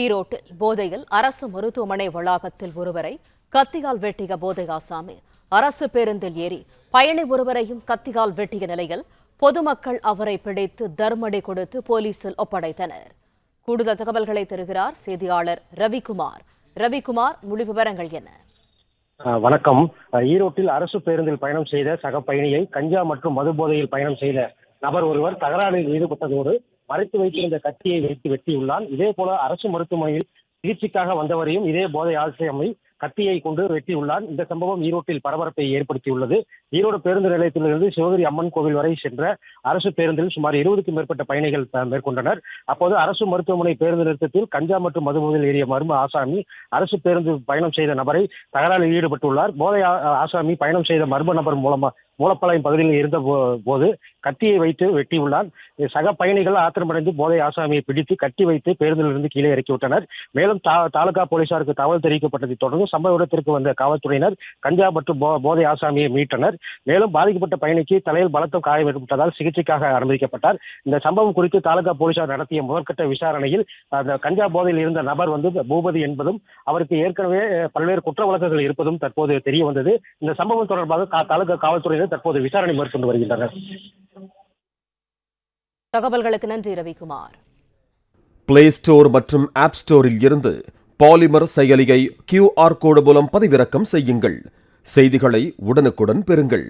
ஈரோட்டில் போதையில் அரசு மருத்துவமனை வளாகத்தில் ஒருவரை கத்தியால் வெட்டிய போதை ஆசாமி அரசு பேருந்தில் ஏறி பயணி ஒருவரையும் கத்தியால் வெட்டிய நிலையில் பொதுமக்கள் அவரை பிடித்து தர்மடி கொடுத்து போலீசில் ஒப்படைத்தனர். கூடுதல் தகவல்களை தருகிறார் செய்தியாளர் ரவிக்குமார். ரவிக்குமார் முழு விவரங்கள் என்ன? வணக்கம். ஈரோட்டில் அரசு பேருந்தில் பயணம் செய்த சக பயணியை கஞ்சா மற்றும் மது போதையில் பயணம் செய்த நபர் ஒருவர் தகராறில் ஈடுபட்டதோடு மறைத்து வைத்திருந்த கத்தியை வைத்து வெட்டியுள்ளான். இதே போல அரசு மருத்துவமனையில் சிகிச்சைக்காக வந்தவரையும் இதே போதை ஆசிரியமை கத்தியை கொண்டு வெட்டியுள்ளான். இந்த சம்பவம் ஈரோட்டில் பரபரப்பை ஏற்படுத்தியுள்ளது. ஈரோடு பேருந்து நிலையத்திலிருந்து சிவகிரி அம்மன் கோவில் வரை சென்ற அரசு பேருந்தில் சுமார் இருபதுக்கும் மேற்பட்ட பயணிகள் மேற்கொண்டனர். அப்போது அரசு மருத்துவமனை பேருந்து நிறுத்தத்தில் கஞ்சா மற்றும் மதுபோதையில் ஏறிய மர்ம ஆசாமி அரசு பேருந்து பயணம் செய்த நபரை தகராறில் ஈடுபட்டுள்ளார். போதை ஆசாமி பயணம் செய்த மர்ம நபர் மூலமா மூலப்பாளையம் பகுதியில் இருந்த போ- போது கத்தியை வைத்து வெட்டியுள்ளார் சக பயணிகள் ஆத்திரமடைந்து போதை ஆசாமியை பிடித்து கட்டி வைத்து பேருந்திலிருந்து கீழே இறக்கிவிட்டனர் மேலும் தா- தாலுகா போலீசாருக்கு தகவல் தெரிவிக்கப்பட்டதை தொடர்ந்து சம்பவ இடத்திற்கு வந்த காவல்துறையினர் கஞ்சா மற்றும் போ- போதை ஆசாமியை மீட்டனர். மேலும் பாதிக்கப்பட்ட பயணிக்கு தலையில் பலத்த காயம் ஏற்பட்டதால் சிகிச்சைக்காக அனுமதிக்கப்பட்டார். இந்த சம்பவம் குறித்து தாலுகா போலீசார் நடத்திய முதற்கட்ட விசாரணையில் அந்த கஞ்சா போதையில் இருந்த நபர் வந்து பூபதி என்பதும் அவருக்கு ஏற்கனவே பல்வேறு குற்ற வழக்குகள் இருப்பதும் தற்போது தெரிய வந்தது இந்த சம்பவம் தொடர்பாக தாலுகா காவல்துறையினர் தற்போது விசாரணை மேற்கொண்டு வருகின்றனர். தகவல்களுக்கு நன்றி ரவிக்குமார். பிளே ஸ்டோர் மற்றும் ஆப் ஸ்டோரில் இருந்து பாலிமர் செயலியை கியூஆர் கோடு மூலம் பதிவிறக்கம் செய்யுங்கள். செய்திகளை உடனுக்குடன் பெறுங்கள்.